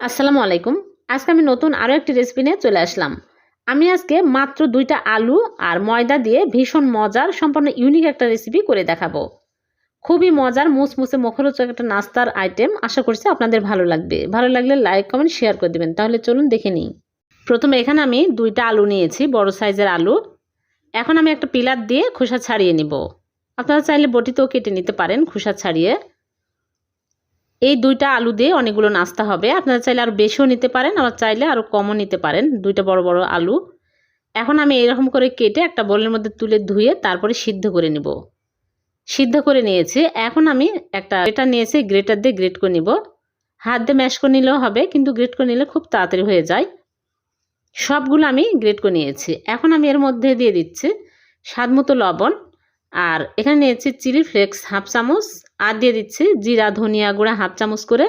আসসালামু আলাইকুম। আজকে আমি নতুন আরও একটি রেসিপি নিয়ে চলে আসলাম। আমি আজকে মাত্র দুইটা আলু আর ময়দা দিয়ে ভীষণ মজার, সম্পূর্ণ ইউনিক একটা রেসিপি করে দেখাবো। খুবই মজার, মুসমুসে মুখরোচক একটা নাস্তার আইটেম আশা করছি আপনাদের ভালো লাগবে। ভালো লাগলে লাইক কমেন্ট শেয়ার করে দেবেন। তাহলে চলুন দেখে নিই। প্রথমে এখানে আমি দুইটা আলু নিয়েছি, বড় সাইজের আলু। এখন আমি একটা পিলার দিয়ে খোসা ছাড়িয়ে নিব। আপনারা চাইলে বটিতেও কেটে নিতে পারেন খোসা ছাড়িয়ে। এই দুইটা আলু দিয়ে অনেকগুলো নাস্তা হবে। আপনারা চাইলে আরও বেশিও নিতে পারেন, আবার চাইলে আরও কমও নিতে পারেন, দুইটা বড় বড় আলু। এখন আমি এরকম করে কেটে একটা বোলের মধ্যে তুলে ধুয়ে তারপরে সিদ্ধ করে নিব। সিদ্ধ করে নিয়েছি। এখন আমি একটা গ্রেটার নিয়েছি, গ্রেটার দিয়ে গ্রেট করে নিব। হাত দিয়ে ম্যাশ করে নিলেও হবে, কিন্তু গ্রেট করে নিলে খুব তাড়াতাড়ি হয়ে যায়। সবগুলো আমি গ্রেট করে নিয়েছি। এখন আমি এর মধ্যে দিয়ে দিচ্ছি স্বাদ মতো লবণ, আর এখানে নিয়েছি চিলি ফ্লেক্স হাফ চামচ আর দিয়ে দিচ্ছি জিরা, ধনিয়া গুঁড়া, হাফ চামচ করে।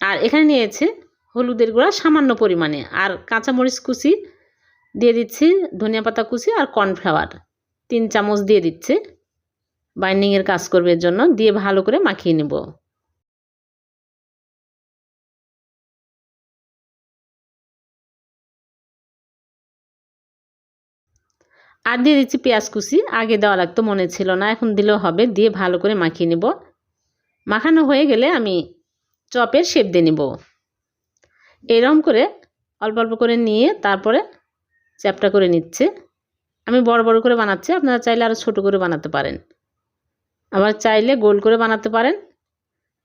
আর এখানে নিয়েছি হলুদের গুঁড়া সামান্য পরিমাণে। আর কাঁচামরিচ কুচি দিয়ে দিচ্ছি, ধনিয়া পাতা কুচি আর কর্নফ্লাওয়ার। তিন চামচ দিয়ে দিচ্ছে। বাইন্ডিংয়ের কাজ করবে জন্য। দিয়ে ভালো করে মাখিয়ে নেব। আর দিয়ে দিচ্ছি পেঁয়াজ কুচি। আগে দেওয়া লাগতো, মনে ছিল না। এখন দিলেও হবে, দিয়ে ভালো করে মাখিয়ে নেব। মাখানো হয়ে গেলে আমি চপের শেপ দিয়ে নেব। এরকম করে অল্প অল্প করে নিয়ে তারপরে চ্যাপটা করে নিচ্ছে। আমি বড় বড় করে বানাচ্ছি, আপনারা চাইলে আরও ছোটো করে বানাতে পারেন। আবার চাইলে গোল করে বানাতে পারেন,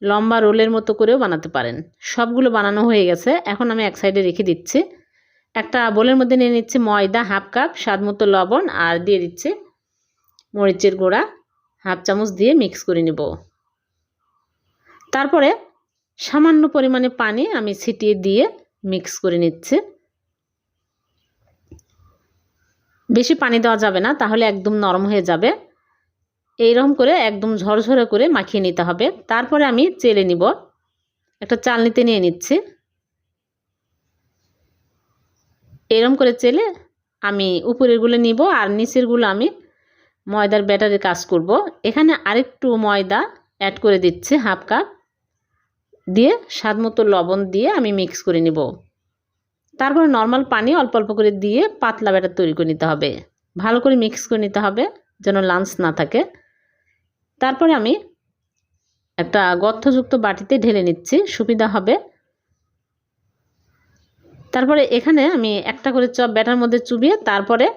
লম্বা রোলের মতো করেও বানাতে পারেন। সবগুলো বানানো হয়ে গেছে, এখন আমি এক সাইডে রেখে দিচ্ছি। একটা বোলের মধ্যে নিয়ে নিচ্ছে ময়দা হাফ কাপ, স্বাদ মতো লবণ, আর দিয়ে দিচ্ছে মরিচের গুঁড়া, হাফ চামচ দিয়ে মিক্স করে নেব। তারপরে সামান্য পরিমাণে পানি আমি ছিটিয়ে দিয়ে মিক্স করে নিচ্ছে। বেশি পানি দেওয়া যাবে না, তাহলে একদম নরম হয়ে যাবে। এইরকম করে একদম ঝরঝরে করে মাখিয়ে নিতে হবে। তারপরে আমি চেলে নিব। একটা চালনিতে নিয়ে নিচ্ছি। এরম করে চেলে আমি উপরেরগুলো নিব আর নিচেরগুলো আমি ময়দার ব্যাটারে কাজ করব। এখানে আরেকটু ময়দা অ্যাড করে দিচ্ছি হাফ কাপ দিয়ে স্বাদ মতো লবণ দিয়ে আমি মিক্স করে নিব। তারপরে নর্মাল পানি অল্প অল্প করে দিয়ে পাতলা ব্যাটার তৈরি করে নিতে হবে। ভালো করে মিক্স করে নিতে হবে যেন লাঞ্চ না থাকে। তারপরে আমি একটা গর্থযুক্ত বাটিতে ঢেলে নিচ্ছি। সুবিধা হবে তারপরে এখানে আমি একটা করে চপ ব্যাটার মধ্যে চুবিয়ে তারপরে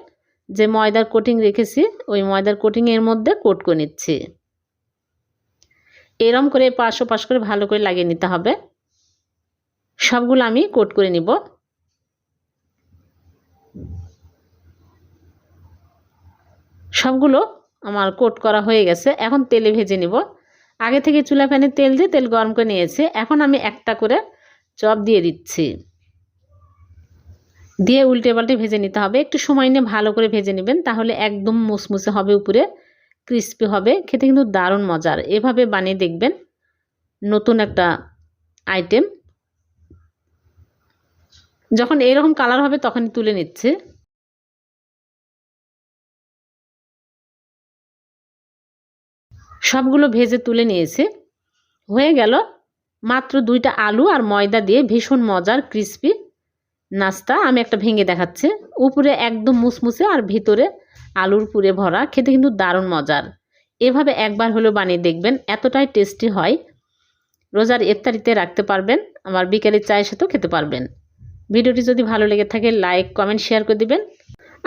যে ময়দার কোটিং রেখেছি, ওই ময়দার কোটিংয়ের মধ্যে কোট করে নিচ্ছি। এরম করে পাশো পাশ করে ভালো করে লাগিয়ে নিতে হবে। সবগুলো আমি কোট করে নিব। সবগুলো আমার কোট করা হয়ে গেছে। এখন তেলে ভেজে নিব। আগে থেকে চুলা প্যানে তেল দিয়ে তেল গরম করে নিয়েছি। এখন আমি একটা করে চপ দিয়ে দিচ্ছি। দিয়ে উল্টে পাল্টে ভেজে নিতে হবে। একটু সময় নিয়ে ভালো করে ভেজে নেবেন, তাহলে একদম মুসমুসে হবে উপরে, ক্রিস্পি হবে। খেতে কিন্তু দারুণ মজার। এভাবে বানিয়ে দেখবেন নতুন একটা আইটেম। যখন এরকম কালার হবে তখনই তুলে নিচ্ছে। সবগুলো ভেজে তুলে নিয়েছে। হয়ে গেল। মাত্র দুইটা আলু আর ময়দা দিয়ে ভীষণ মজার, ক্রিস্পি। নাস্তা আমি একটা ভেঙে দেখাচ্ছি। উপরে একদম মুসমুসে আর ভিতরে আলুর পুরে ভরা। খেতে কিন্তু দারুণ মজার। এভাবে একবার হলেও বানিয়ে দেখবেন, এতটাই টেস্টি হয়। রোজার ইফতারিতে রাখতে পারবেন আমার বিকেলের চায়ের সাথেও খেতে পারবেন। ভিডিওটি যদি ভালো লেগে থাকে লাইক কমেন্ট শেয়ার করে দিবেন।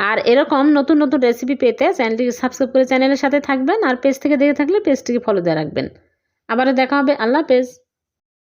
আর এরকম নতুন নতুন রেসিপি পেতে চ্যানেলটিকে সাবস্ক্রাইব করে চ্যানেলের সাথে থাকবেন আর পেজ থেকে দেখে থাকলে পেজটিকে ফলো দিয়ে রাখবেন। আবারও দেখা হবে। আল্লাহ পেজ